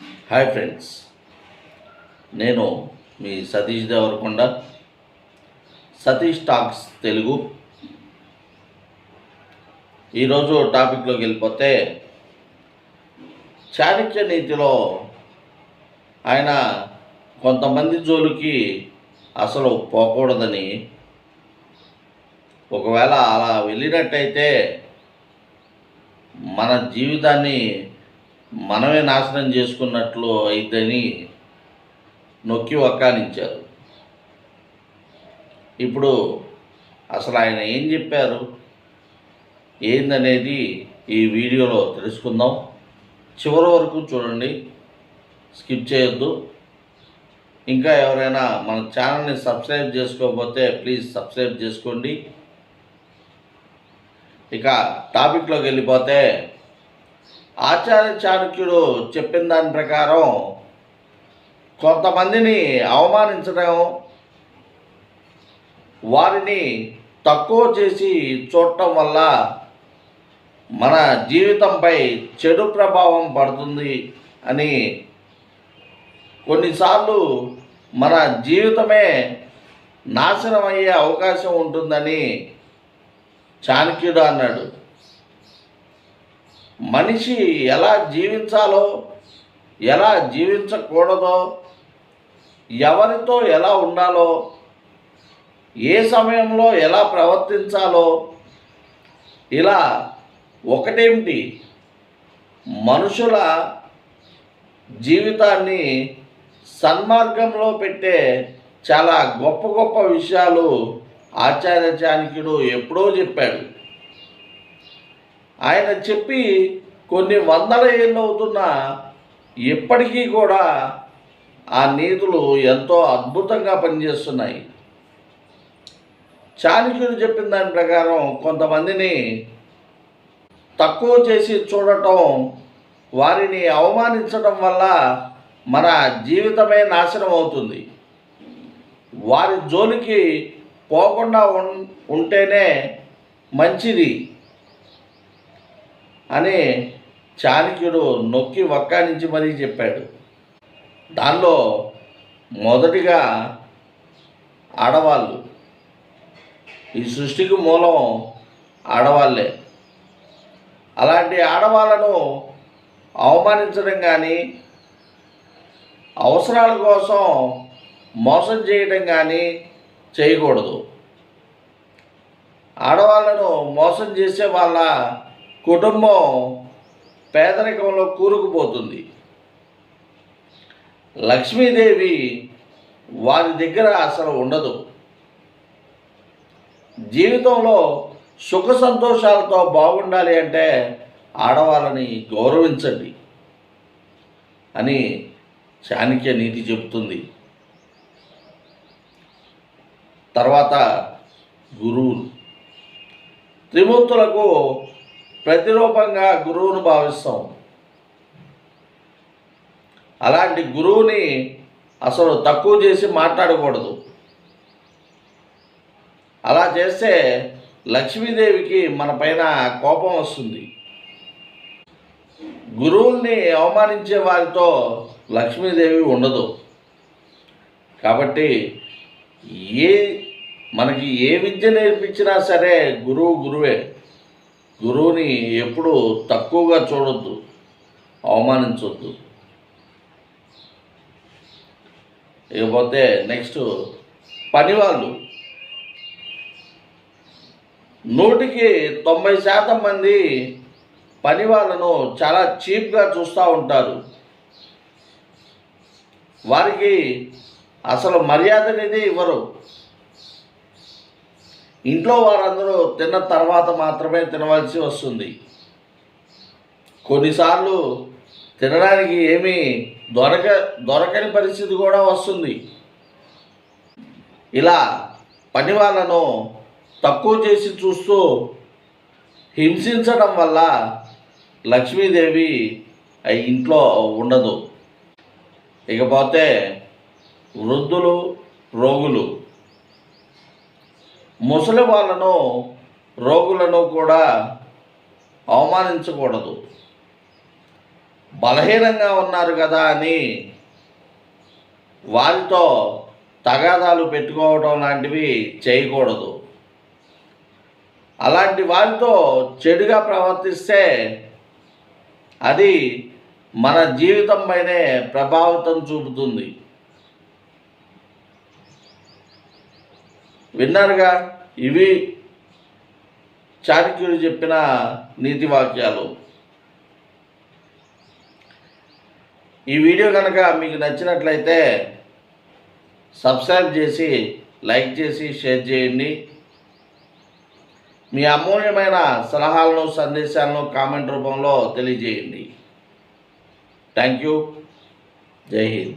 Hi friends నేను మీ Satish Devarakonda Satish talks Telugu. ఈరోజు టాపిక్లోకి వెళ్ళిపోతే చాణక్య నీతిలో ఆయన కొంతమంది జోలికి అసలు పోకూడదని ఒకవేళ అలా వెళ్ళినట్టయితే మన జీవితాన్ని మనమే నాశనం చేసుకున్నట్లు అయిద్దని నొక్కి వక్కానించారు. ఇప్పుడు అసలు ఆయన ఏం చెప్పారు? ఏందనేది ఈ వీడియోలో తెలుసుకుందాం. చివరి వరకు చూడండి. స్కిప్ చేయొద్దు. ఇంకా ఎవరైనా మన ఛానల్ని సబ్స్క్రైబ్ చేసుకోకపోతే ప్లీజ్ సబ్స్క్రైబ్ చేసుకోండి. ఇక టాపిక్లోకి వెళ్ళిపోతే ఆచార్య చాణక్యుడు చెప్పిన దాని ప్రకారం కొంతమందిని అవమానించడం వారిని తక్కువ చేసి చూడటం వల్ల మన జీవితంపై చెడు ప్రభావం పడుతుంది అని కొన్నిసార్లు మన జీవితమే నాశనం అయ్యే అవకాశం ఉంటుందని చాణక్యుడు అన్నాడు. మనిషి ఎలా జీవించాలో ఎలా జీవించకూడదో ఎవరితో ఎలా ఉండాలో ఏ సమయంలో ఎలా ప్రవర్తించాలో ఇలా ఒకటేమిటి? మనుషుల జీవితాన్ని సన్మార్గంలో పెట్టే చాలా గొప్ప గొప్ప విషయాలు ఆచార్య చాణక్యుడు ఎప్పుడో చెప్పాడు. ఆయన చెప్పి కొన్ని వందల ఏళ్ళు అవుతున్నా ఇప్పటికీ కూడా ఆ నీతులు ఎంతో అద్భుతంగా పనిచేస్తున్నాయి. చాణక్యుడు చెప్పిన దాని ప్రకారం కొంతమందిని తక్కువ చేసి చూడటం వారిని అవమానించడం వల్ల మన జీవితమే నాశనం అవుతుంది. వారి జోలికి పోకుండా ఉంటేనే మంచిది. అని చాణక్యుడు నొక్కి వక్కానించి మరీ చెప్పాడు. దానిలో మొదటిగా ఆడవాళ్ళు. ఈ సృష్టికి మూలం ఆడవాళ్ళే. అలాంటి ఆడవాళ్ళను అవమానించడం కానీ అవసరాల కోసం మోసం చేయడం కానీ చేయకూడదు. ఆడవాళ్ళను మోసం చేసే వాళ్ళ కుటుంబం పేదరికంలో కూరుకుపోతుంది. లక్ష్మీదేవి వారి దగ్గర అసలు ఉండదు. జీవితంలో సుఖ సంతోషాలతో బాగుండాలి అంటే ఆడవాళ్ళని గౌరవించండి అని చాణక్య నీతి చెబుతుంది. తర్వాత గురువులు. త్రిమూర్తులకు ప్రతిరూపంగా గురువును భావిస్తాం. అలాంటి గురువుని అసలు తక్కువ చేసి మాట్లాడకూడదు. అలా చేస్తే లక్ష్మీదేవికి మన పైన కోపం వస్తుంది. గురువుల్ని అవమానించే వారితో లక్ష్మీదేవి ఉండదు. కాబట్టి ఏ మనకి ఏ విద్య నేర్పించినా సరే గురువు గురువే. గురువుని ఎప్పుడూ తక్కువగా చూడొద్దు అవమానించొద్దు. ఇకపోతే నెక్స్ట్ పనివాళ్ళు. నూటికి తొంభై శాతం మంది పని వాళ్ళను చాలా చీప్గా చూస్తూ ఉంటారు. వారికి అసలు మర్యాద అనేది ఇవ్వరు. ఇంట్లో వారందరూ తిన్న తర్వాత మాత్రమే తినవలసి వస్తుంది. కొన్నిసార్లు తినడానికి ఏమీ దొరక దొరకని పరిస్థితి కూడా వస్తుంది. ఇలా పని వాళ్ళను తక్కువ చేసి చూస్తూ హింసించడం వల్ల లక్ష్మీదేవి ఇంట్లో ఉండదు. ఇకపోతే వృద్ధులు రోగులు ముసలి వాళ్ళను రోగులను కూడా అవమానించకూడదు. బలహీనంగా ఉన్నారు కదా అని వారితో తగాదాలు పెట్టుకోవడం లాంటివి చేయకూడదు. అలాంటి వారితో చెడుగా ప్రవర్తిస్తే అది మన జీవితం పైనే ప్రభావితం చూపుతుంది. విన్నారుగా? ఇవి చాణక్యుడు చెప్పిన నీతి వాక్యాలు ఈ వీడియో కనుక మీకు నచ్చినట్లయితే సబ్స్క్రైబ్ చేసి లైక్ చేసి షేర్ చేయండి. మీ అమూల్యమైన సలహాలను సందేశాలను కామెంట్ రూపంలో తెలియజేయండి. Thank you. జై హింద్.